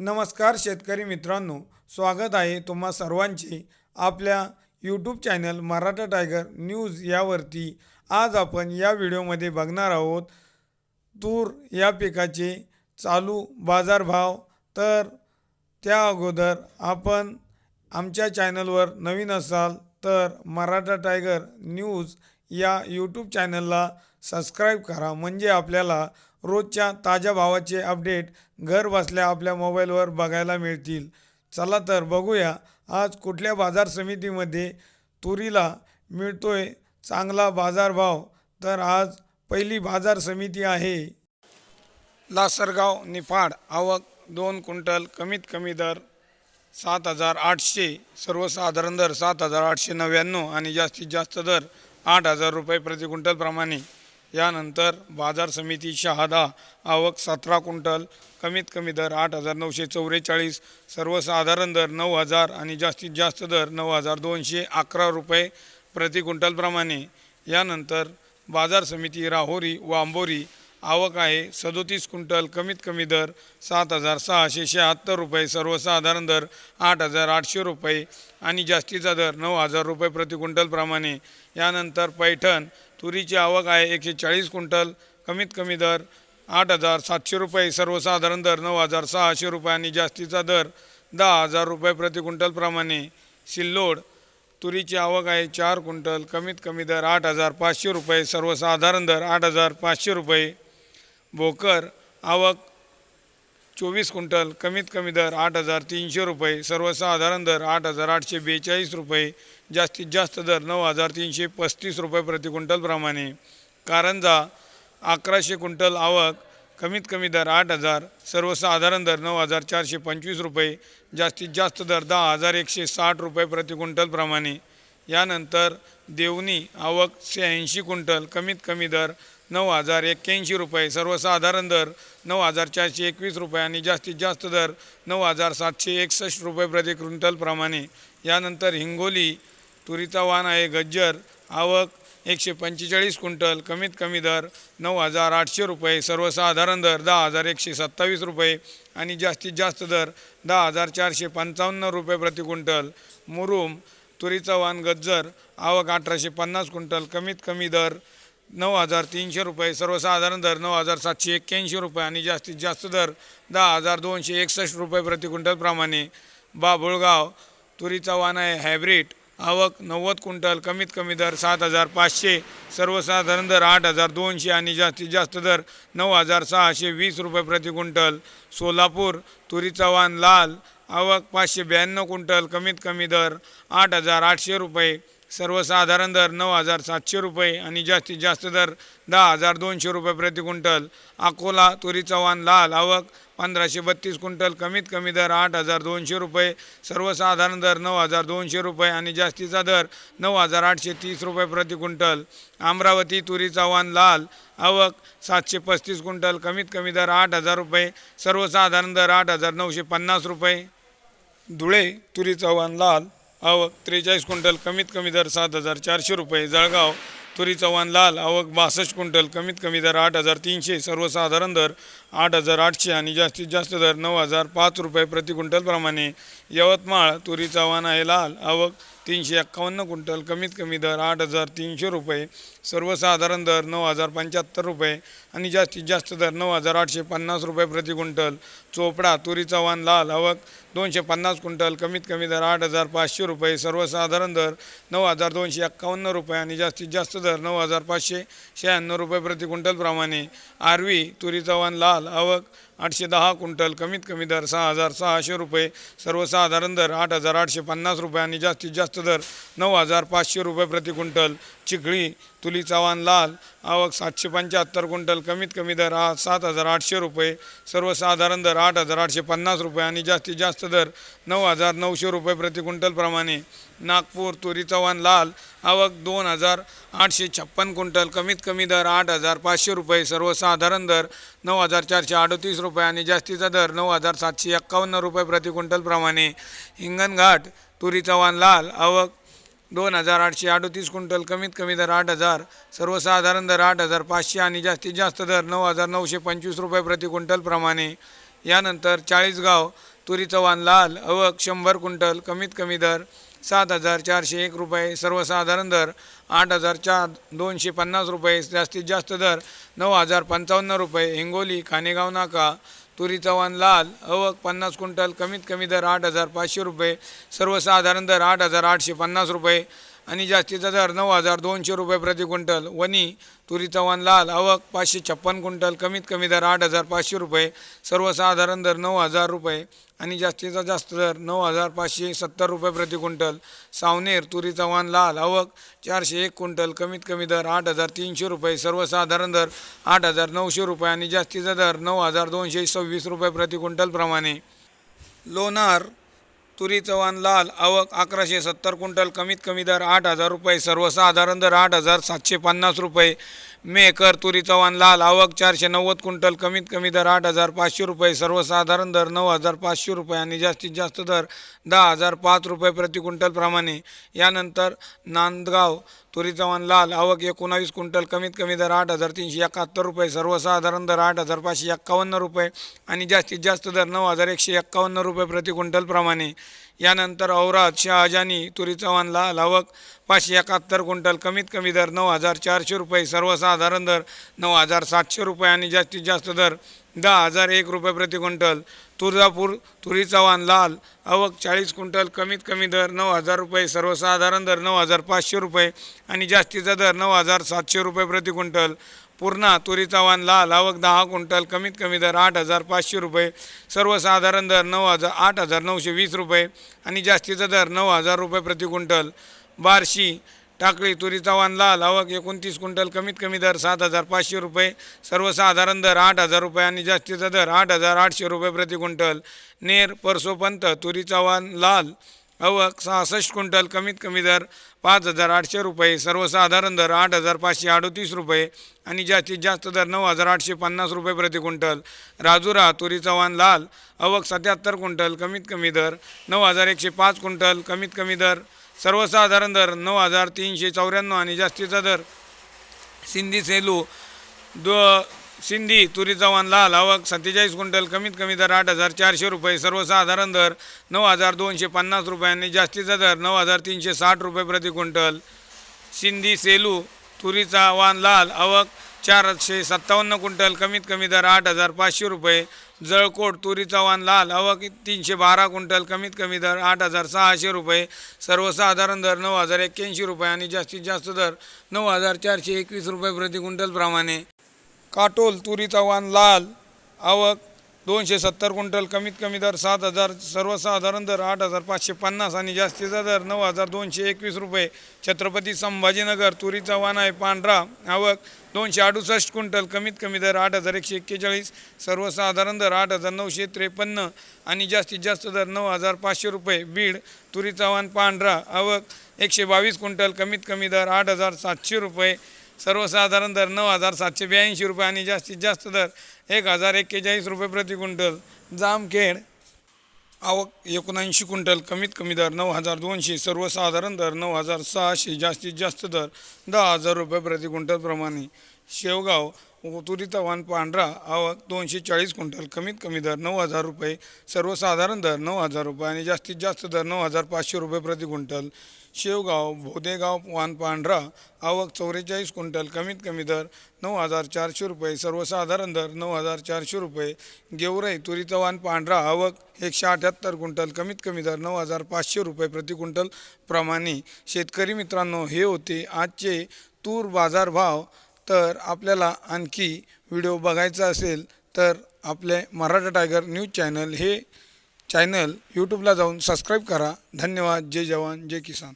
नमस्कार शेतकरी मित्रांनो स्वागत आहे तुम्हा सर्वांचे आपल्या YouTube channel Maratha Tiger News यावरती. आज आपण या व्हिडिओमध्ये बघणार आहोत तूर या पिकाचे चालू बाजारभाव. तर त्या अगोदर आपण आमच्या चॅनलवर नवीन असाल तर मराठा टायगर न्यूज या यूट्यूब चॅनलला सबस्क्राईब करा. म्हणजे आपल्याला रोजच्या ताज्या भावाचे अपडेट घर बसल्या आपल्या मोबाईलवर बघायला मिळतील. चला तर बघूया आज कुठल्या बाजार समितीमध्ये तुरीला मिळतोय चांगला बाजारभाव तर आज पहिली बाजार समिती आहे. लासरगाव निफाड आवक दोन क्विंटल कमीत कमी दर सात हजार आठशे सर्वसाधारण दर सात हजार आठशे नव्याण्णव आणि जास्तीत जास्त दर आठ हजार रुपये प्रति क्विंटलप्रमाणे यानंतर बाजार समिती शहादा आवक सतरा क्विंटल कमीत कमी दर आठ हजार नऊशे चौवेचाळीस सर्वसाधारण दर नऊ हजार आणि जास्तीत जास्त दर नऊ हजार दोनशे अकरा रुपये प्रति क्विंटलप्रमाणे यानंतर बाजार समिती राहोरी व आंबोरी आवक आहे सदोतीस क्विंटल कमीत कमी दर सात हजार सहाशे शहात्तर रुपये सर्वसाधारण दर आठ हजार आठशे रुपये आणि जास्तीचा दर नऊ हजार रुपये प्रति क्विंटलप्रमाणे यानंतर पैठण तुरीची आवक आहे एकशे चाळीस क्विंटल कमीत कमी दर आठ हजार सातशे रुपये सर्वसाधारण दर नऊ हजार सहाशे रुपये आणि जास्तीचा दर दहा हजार रुपये प्रति क्विंटलप्रमाणे सिल्लोड तुरीची आवक आहे चार क्विंटल कमीत कमी दर आठ हजार पाचशे रुपये सर्वसाधारण दर आठ हजार पाचशे रुपये. भोकर आवक चोवीस क्विंटल कमीत कमी दर आठ हजार तीनशे रुपये सर्वसाधारण दर आठ हजार आठशे बेचाळीस रुपये जास्तीत जास्त दर नऊ हजार तीनशे पस्तीस रुपये प्रति क्विंटलप्रमाणे कारंजा अकराशे क्विंटल आवक कमीत कमी दर आठ हजार सर्वसाधारण दर नऊ हजार चारशे पंचवीस रुपये जास्तीत जास्त दर दहा हजार एकशे साठ रुपये प्रति क्विंटलप्रमाणे यानंतर देवणी आवक शहाऐंशी क्विंटल कमीत कमी दर नऊ हजार एक्क्याऐंशी रुपये. सर्वसाधारण दर नऊ हजार चारशे एकवीस रुपये आणि जास्तीत जास्त दर नऊ हजार सातशे एकसष्ट रुपये प्रति क्विंटलप्रमाणे यानंतर हिंगोली तुरीचा वाण आहे गज्जर आवक एकशे पंचेचाळीस क्विंटल कमीत कमी दर नऊ हजार आठशे रुपये. सर्वसाधारण दर दहा हजार एकशे सत्तावीस रुपये आणि जास्तीत जास्त दर दहा हजार चारशे पंचावन्न रुपये प्रति क्विंटल. मुरुम तुरीचा वाण गज्जर आवक अठराशे पन्नास क्विंटल कमीत कमी दर नऊ हजार तीनशे रुपये सर्वसाधारण दर नऊ हजार सातशे एक्क्याऐंशी रुपये आणि जास्तीत जास्त दर दहा हजार दोनशे एकसष्ट रुपये प्रति क्विंटलप्रमाणे बाभुळगाव तुरीचा वाण आहे हायब्रिड आवक नव्वद क्विंटल कमीत कमी दर सात हजार पाचशे सर्वसाधारण दर आठ हजार दोनशे आणि जास्तीत जास्त दर नऊ हजार सहाशे वीस रुपये प्रति क्विंटल. सोलापूर तुरीचा वाण लाल आवक पाचशे ब्याण्णव क्विंटल कमीत कमी दर आठ हजार आठशे रुपये. सर्वसाधारण दर नऊ हजार सातशे रुपये आणि जास्तीत जास्त दर दहा हजार दोनशे रुपये प्रति क्विंटल. अकोला तुरी चव्हाण लाल आवक पंधराशे बत्तीस क्विंटल. कमीत कमी दर आठ हजार दोनशे रुपये. सर्वसाधारण दर नऊ हजार दोनशे रुपये आणि जास्तीचा दर नऊ हजार आठशे तीस रुपये प्रति क्विंटल. अमरावती तुरी चव्हाण लाल आवक सातशे पस्तीस क्विंटल. कमीत कमी दर आठ हजार रुपये. सर्वसाधारण दर आठ हजार नऊशे पन्नास रुपये. धुळे तुरी चव्हाण लाल आवक त्रेचाळीस क्विंटल कमीत कमी दर सात हजार चारशे रुपये जळगाव तुरी चव्हाण लाल आवक बासष्ट क्विंटल कमीत कमी दर आठ हजार तीनशे सर्वसाधारण दर आठ हजार आठशे आणि जास्तीत जास्त दर नऊ हजार पाच रुपये प्रति क्विंटलप्रमाणे यवतमाळ तुरीचा वाण आहे लाल आवक तीनशे एक्कावन्न क्विंटल कमीत कमी दर आठ हजार तीनशे रुपये. सर्वसाधारण दर नऊ हजार पंच्याहत्तर रुपये आणि जास्तीत जास्त दर नऊ हजार आठशे पन्नास रुपये प्रति क्विंटल. चोपडा तुरीचा वाण लाल आवक दोनशे पन्नास क्विंटल कमीत कमी दर आठ हजार पाचशे रुपये. सर्वसाधारण दर नऊ हजार दोनशे एक्कावन्न रुपये आणि जास्तीत जास्त दर नऊ हजार पाचशे शहाण्णव रुपये प्रति क्विंटलप्रमाणे आरवी तुरीचा वाण लाल आवक आठशे दहा क्विंटल कमीत कमी दर सहा हजार सहाशे रुपये सर्वसाधारण दर आठ हजार आठशे पन्नास रुपये आणि जास्तीत जास्त दर नऊ हजार पाचशे रुपये प्रति क्विंटल चिखळी तुली चव्हाण लाल आवक सातशे पंच्याहत्तर क्विंटल कमीत कमी दर हा सात हजार आठशे रुपये सर्वसाधारण दर आठ हजार आठशे पन्नास रुपये आणि जास्तीत जास्त दर नऊ हजार नऊशे रुपये प्रति क्विंटलप्रमाणे नागपूर तुरीचा चव्हाण लाल आवक दोन हजार आठशे छप्पन क्विंटल. कमीत कमी दर आठ हजार पाचशे रुपये. सर्वसाधारण दर नऊ हजार चारशे अडतीस रुपये आणि जास्तीचा दर नऊ हजार सातशे एक्कावन्न रुपये प्रति क्विंटलप्रमाणे हिंगणघाट तुरीचा चव्हाण लाल आवक दोन हजार आठशे अडतीस क्विंटल. कमीत कमी दर आठ हजार सर्वसाधारण दर आठ हजार पाचशे आणि जास्तीत जास्त दर नऊ हजार नऊशे पंचवीस रुपये प्रति क्विंटलप्रमाणे यानंतर चाळीसगाव तुरी चव्हाण लाल अवक शंभर क्विंटल. कमीत कमी दर सात हजार चारशे एक रुपये सर्वसाधारण दर. आठ हजार चार दोनशे पन्नास रुपये जास्तीत जास्त दर. नऊ हजार पंचावन्न रुपये हिंगोली खानेगाव नाका. तुरी चव्हाण लाल. अवक पन्नास क्विंटल कमीत कमी दर आठ हजार पाचशे रुपये. सर्वसाधारण दर आठ हजार आठशे पन्नास रुपये. आणि जास्तीचा दर नऊ हजार दोनशे रुपये प्रति क्विंटल. वनी तुरीचा वन लाल आवक पाचशे छप्पन क्विंटल. कमीत कमी दर आठ हजार पाचशे रुपये. सर्वसाधारण दर नऊ हजार रुपये. आणि जास्तीचा जास्त दर नऊ हजार पाचशे सत्तर रुपये प्रति क्विंटल. सावनेर तुरीचा वाण लाल आवक चारशे एक क्विंटल. कमीत कमी दर आठ हजार तीनशे रुपये. सर्वसाधारण दर आठ हजार नऊशे रुपये. आणि जास्तीचा दर नऊ हजार दोनशे सव्वीस रुपये प्रति क्विंटलप्रमाणे लोणार तुरीचं वाण लाल आवक अकराशे सत्तर क्विंटल कमीत कमी दर आठ हजार रुपये सर्वसाधारण दर आठ हजार सातशे पन्नास रुपये. मेकर तुरी चव्हाण लाल आवक चारशे नव्वद क्विंटल कमीत कमी दर आठ हजार पाचशे रुपये सर्वसाधारण दर नऊ हजार पाचशे रुपये आणि जास्तीत जास्त दर दहा हजार पाच रुपये प्रति क्विंटलप्रमाणे यानंतर नांदगाव तुरी चव्हाण लाल आवक एकोणावीस क्विंटल कमीत कमी दर आठ हजार तीनशे एकाहत्तर रुपये सर्वसाधारण दर आठ हजार पाचशे एक्कावन्न रुपये आणि जास्तीत जास्त दर नऊ हजार एकशे एक्कावन्न रुपये प्रति क्विंटलप्रमाणे यानंतर औराद शहाजानी तुरी वाण लाल आवक पाचशे एकाहत्तर क्विंटल कमीत कमी दर नऊ हजार चारशे रुपये सर्वसाधारण दर नऊ हजार सातशे रुपये आणि जास्तीत जास्त दर दहा हजार एक रुपये प्रति क्विंटल तुळजापूर तुरी वाण लाल आवक चाळीस क्विंटल कमीत कमी दर नऊ हजार रुपये सर्वसाधारण दर नऊ हजार पाचशे रुपये आणि जास्तीचा दर नऊ हजार सातशे रुपये प्रति क्विंटल पूर्णा तुरीचा वाण लाल आवक दहा क्विंटल कमीत कमी दर आठ हजार पाचशे रुपये. सर्वसाधारण दर नऊ हजार आठ हजार नऊशे वीस रुपये आणि जास्तीचा दर नऊ हजार रुपये प्रति क्विंटल. बार्शी टाकळी तुरीचा वाण लाल आवक एकोणतीस क्विंटल कमीत कमी दर सात हजार पाचशे रुपये. सर्वसाधारण दर आठ हजार रुपये आणि जास्तीचा दर आठ हजार आठशे रुपये प्रति क्विंटल. नेर परसोपंत तुरीचा वाण लाल अवक सहासष्ट क्विंटल कमीत कमी दर पाच हजार आठशे रुपये सर्वसाधारण दर आठ हजार पाचशे अडोतीस रुपये आणि जास्तीत जास्त दर नऊ हजार आठशे पन्नास रुपये प्रति क्विंटल. राजुरा तुरीचा चव्हाण लाल. अवक सत्याहत्तर क्विंटल कमीत कमी दर नऊ हजार एकशे पाच क्विंटल कमीत कमी दर सर्वसाधारण दर नऊ हजार तीनशे चौऱ्याण्णव आणि जास्तीचा दर सिंधी सेलू दो सिंधी तुरीचा वाण लाल आवक सत्तेचाळीस क्विंटल कमीत कमी दर आठ हजार चारशे रुपये सर्वसाधारण दर नऊ हजार दोनशे पन्नास रुपये आणि जास्तीचा दर नऊ हजार तीनशे साठ रुपये प्रति क्विंटल. सिंधी सेलू तुरीचा वाण लाल आवक चारशे सत्तावन्न क्विंटल कमीत कमी दर आठ हजार पाचशे रुपये. जळकोट तुरीचा वान लाल आवक तीनशे बारा क्विंटल कमीत कमी दर आठ हजार सहाशे रुपये. सर्वसाधारण दर नऊ हजार एक्क्याऐंशी रुपये आणि जास्तीत जास्त दर नऊ हजार चारशे एकवीस रुपये प्रति क्विंटलप्रमाणे काटोल तुरीचा वाण लाल आवक दोनशे सत्तर क्विंटल कमीत कमी दर सात हजार सर्वसाधारण दर आठ हजार पाचशे पन्नास आणि जास्तीचा दर नऊ हजार दोनशे एकवीस रुपये. छत्रपती संभाजीनगर तुरीचा वाण आहे पांढरा आवक दोनशे अडुसष्ट क्विंटल कमीत कमी दर आठ हजार एकशे एक्केचाळीस सर्वसाधारण दर आठ हजार नऊशे त्रेपन्न आणि जास्तीत जास्त दर नऊ हजार पाचशे रुपये. बीड तुरीचा वाण पांढरा आवक एकशे बावीस क्विंटल कमीत कमी दर आठ हजार सातशे रुपये. सर्वसाधारण दर नऊ हजार सातशे ब्याऐंशी रुपये आणि जास्तीत जास्त दर एक हजार एक्केचाळीस रुपये प्रति क्विंटल. जामखेड आवक एकोणऐंशी क्विंटल कमीत कमी दर नऊ हजार दोनशे सर्वसाधारण दर नऊ हजार सहाशे जास्तीत जास्त दर दहा हजार रुपये प्रति क्विंटल प्रमाणे. शेवगाव तुरीचा वाण पांढरा आवक दोनशे चाळीस क्विंटल. कमीत कमी दर नऊ हजार रुपये सर्वसाधारण दर नऊ हजार रुपये आणि जास्तीत जास्त दर नऊ हजार पाचशे रुपये प्रति क्विंटल. शेवगाव भोदेगाव वाण पांढरा आवक चौवेचाळीस क्विंटल. कमीत कमी दर नऊ हजार चारशे रुपये सर्वसाधारण दर नऊ हजार चारशे रुपये. गेवराई तुरीचा वाण पांढरा आवक एकशे अठ्याहत्तर क्विंटल. कमीत कमी दर नऊ हजार पाचशे रुपये प्रति क्विंटल. प्रमाणे शेतकरी मित्रांनो हे होते आजचे तूर बाजार भाव. तर आपल्याला आणखी व्हिडिओ बघायचा असेल तर आपले मराठा टायगर न्यूज चॅनल हे चॅनल यूट्यूबला जाऊन सबस्क्राईब करा. धन्यवाद. जय जवान. जय किसान.